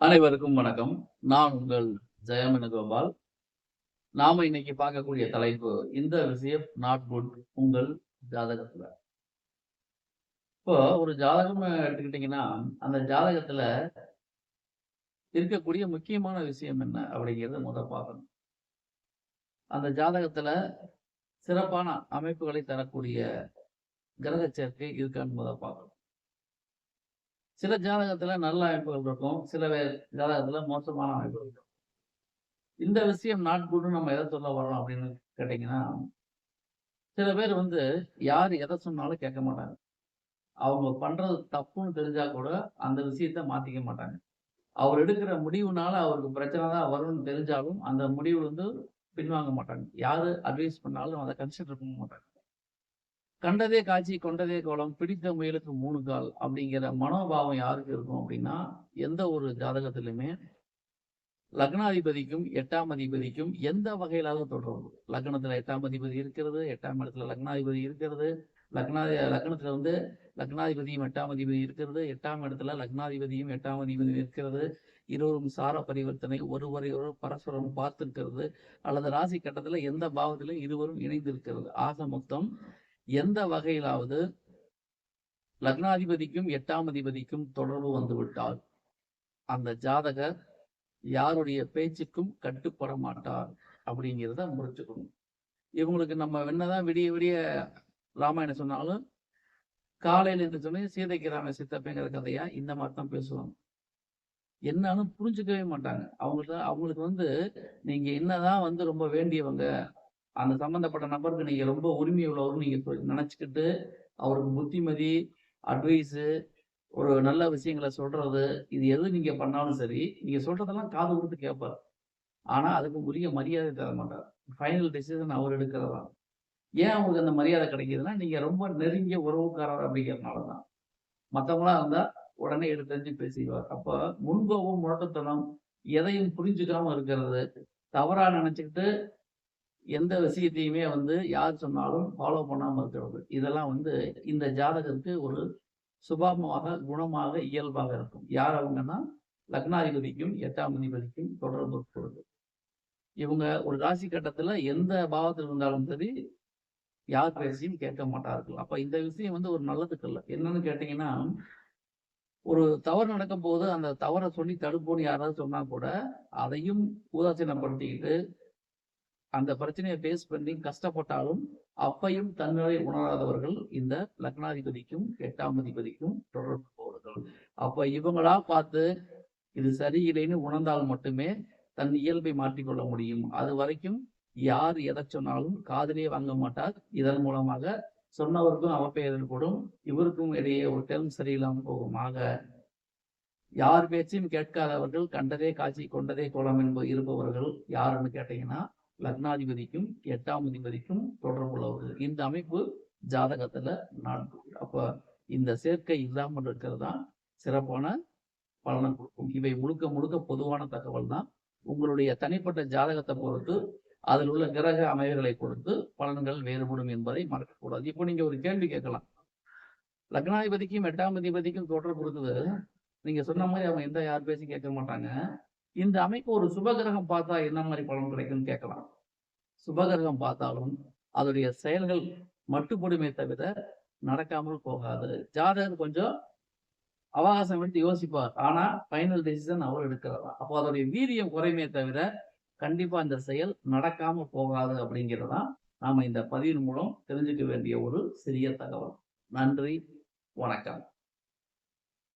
அனைவருக்கும் வணக்கம். நான் உங்கள் ஜெயமன கோபால் நாம இன்னைக்கு பார்க்கக்கூடிய தலைப்பு இந்த விஷயம் நாட் குட் உங்கள் ஜாதகத்துல. இப்போ ஒரு ஜாதகம் எடுத்துக்கிட்டீங்கன்னா அந்த ஜாதகத்துல இருக்கக்கூடிய முக்கியமான விஷயம் என்ன அப்படிங்கிறத முதல் பார்க்கணும். அந்த ஜாதகத்துல சிறப்பான அமைப்புகளை தரக்கூடிய கிரக சேர்க்கை இருக்கான்னு முதல் பார்க்கணும். சில ஜாதகத்துல நல்ல அமைப்புகள் இருக்கும். சில ஜாதகத்துல மோசமான அமைப்புகள் இருக்கும். இந்த விஷயம் நாட்கூடு நம்ம எதை சொல்ல வரோம் அப்படின்னு கேட்டீங்கன்னா சில பேர் வந்து யார் எதை சொன்னாலும் கேட்க மாட்டாங்க. அவங்க பண்றது தப்புன்னு தெரிஞ்சா கூட அந்த விஷயத்த மாத்திக்க மாட்டாங்க. அவர் எடுக்கிற முடிவுனால அவருக்கு பிரச்சனை தான் வரும்னு தெரிஞ்சாலும் அந்த முடிவு வந்து பின்வாங்க மாட்டாங்க. யாரு அட்வைஸ் பண்ணாலும் அதை கன்சிடர் பண்ண மாட்டாங்க. கண்டதே காட்சி கொண்டதே கோலம் பிடித்த முயலுக்கு மூணு கால் அப்படிங்கிற மனோபாவம் யாருக்கு இருக்கும் அப்படின்னா எந்த ஒரு ஜாதகத்திலுமே லக்னாதிபதிக்கும் எட்டாம் அதிபதிக்கும் எந்த வகையிலாவது தொடர்பு லக்னத்துல எட்டாம் அதிபதி இருக்கிறது எட்டாம் இடத்துல லக்னாதிபதி இருக்கிறது லக்னாதி லக்னத்துல வந்து லக்னாதிபதியும் எட்டாம் அதிபதி இருக்கிறது எட்டாம் இடத்துல லக்னாதிபதியும் எட்டாம் அதிபதி இருக்கிறது. இருவரும் சார பரிவர்த்தனை ஒருவரை ஒரு பரஸ்பரம் பார்த்திருக்கிறது அல்லது ராசி கட்டத்துல எந்த பாவத்திலும் இருவரும் இணைந்திருக்கிறது. ஆக மொத்தம் எந்த வகையிலாவது லக்னாதிபதிக்கும் எட்டாம் அதிபதிக்கும் தொடர்பு வந்துவிட்டால் அந்த ஜாதகர் யாருடைய பேச்சுக்கும் கட்டுப்பட மாட்டார் அப்படிங்கிறத முடிச்சுக்கணும் இவங்களுக்கு நம்ம என்னதான் விடிய விடிய ராமாயணம் சொன்னாலும் காலையில என்று சொல்லி சீதைக்கு ராம சித்தப்பேங்கிற கதையா இந்த மாதிரி தான் பேசுவாங்க. என்னாலும் புரிஞ்சுக்கவே மாட்டாங்க. அவங்களுக்கு அவங்களுக்கு வந்து நீங்க என்னதான் வந்து ரொம்ப வேண்டியவங்க அந்த சம்பந்தப்பட்ட நபருக்கு நீங்க ரொம்ப உரிமை உள்ளவர்னு நீங்க நினச்சிக்கிட்டு நினைச்சுக்கிட்டு அவருக்கு புத்திமதி அட்வைஸு ஒரு நல்ல விஷயங்களை சொல்றது இது எது நீங்க பண்ணாலும் சரி நீங்க சொல்றதெல்லாம் காது கொடுத்து கேட்பார் ஆனா அதுக்கு உரிய மரியாதை தர மாட்டார். ஃபைனல் டெசிஷன் அவர் எடுக்கிறதா ஏன் அவங்களுக்கு அந்த மரியாதை கிடைக்கிதுன்னா நீங்க ரொம்ப நெருங்கிய உறவுக்காரர் அப்படிங்கிறதுனால தான். மற்றவங்களா இருந்தா உடனே எடுத்தறிஞ்சு பேசிடுவார் அப்போ முன்கோபம் முரட்டுத்தனம் எதையும் புரிஞ்சுக்காம இருக்கிறது தவறா நினைச்சுக்கிட்டு எந்த விஷயத்தையுமே வந்து யார் சொன்னாலும் ஃபாலோ பண்ணாமல் இருக்கிறது. இதெல்லாம் வந்து இந்த ஜாதகத்துக்கு ஒரு சுபாவமாக குணமாக இயல்பாக இருக்கும். யார் அவங்கன்னா? லக்னாதிபதிக்கும் எட்டாம் அதிபதிக்கும் தொடர்பு இருக்கிறது இவங்க ஒரு ராசி கட்டத்துல எந்த பாவத்தில் இருந்தாலும் சரி யார் பேசியும் கேட்க மாட்டார்கள். அப்ப இந்த விஷயம் வந்து ஒரு நல்லதுக்கு இல்லை. என்னன்னு கேட்டீங்கன்னா ஒரு தவறு நடக்கும் போது அந்த தவறை சொல்லி தடுப்போன்னு யாராவது சொன்னா கூட அதையும் உதாசீனப்படுத்திக்கிட்டு அந்த பிரச்சனையை ஃபேஸ் பண்ணி கஷ்டப்பட்டாலும் அப்பையும் தன்னிலை உணராதவர்கள் இந்த லக்னாதிபதிக்கும் எட்டாம் அதிபதிக்கும் தொடர்பு போவர்கள் அப்ப இவங்களா பார்த்து இது சரியில்லைன்னு உணர்ந்தால் மட்டுமே தன் இயல்பை மாற்றிக்கொள்ள முடியும். அது வரைக்கும் யார் எதை சொன்னாலும் காதலே வாங்க மாட்டார். இதன் மூலமாக சொன்னவருக்கும் அவப்பெயர் ஏற்படும் இவருக்கும் இடையே ஒரு டெர்ம் சரியில்லாமல் போகும். ஆக யார் பேச்சையும் கேட்காதவர்கள் கண்டதே காட்சி கொண்டதே கோலம் என்ப இருப்பவர்கள் யாருன்னு கேட்டீங்கன்னா லக்னாதிபதிக்கும் எட்டாம் அதிபதிக்கும் தொடர்புள்ளவர்கள் இந்த அமைப்பு ஜாதகத்துல நடக்கும் அப்ப இந்த சேர்க்கை இல்லாமல் இருக்கிறது தான் சிறப்பான பலனை கொடுக்கும். இவை முழுக்க முழுக்க பொதுவான தகவல் தான். உங்களுடைய தனிப்பட்ட ஜாதகத்தை பொறுத்து அதில் உள்ள கிரக அமைவுகளை பொறுத்து பலன்கள் வேறுபடும் என்பதை மறக்கக்கூடாது. இப்போ நீங்க ஒரு கேள்வி கேட்கலாம். லக்னாதிபதிக்கும் எட்டாம் அதிபதிக்கும் தொடர்பு இருக்குது. நீங்க சொன்ன மாதிரி அவங்க எந்த யார் பேசி கேட்க மாட்டாங்க. இந்த அமைப்பு ஒரு சுபகிரகம் பார்த்தா என்ன மாதிரி பலன் கிடைக்கும்னு கேட்கலாம். சுபகிரகம் பார்த்தாலும் அதோடைய செயல்கள் மட்டுப்படுமே தவிர நடக்காமல் போகாது. ஜாதகர் கொஞ்சம் அவகாசம் எடுத்து யோசிப்பார். ஆனா ஃபைனல் டெசிஷன் அவர் எடுக்கிறதா அப்போ அதோடைய வீரியம் குறையுமே தவிர கண்டிப்பா இந்த செயல் நடக்காம போகாது அப்படிங்கிறதான் நாம இந்த பதிவின் மூலம் தெரிஞ்சுக்க வேண்டிய ஒரு சிறிய தகவல். நன்றி வணக்கம்.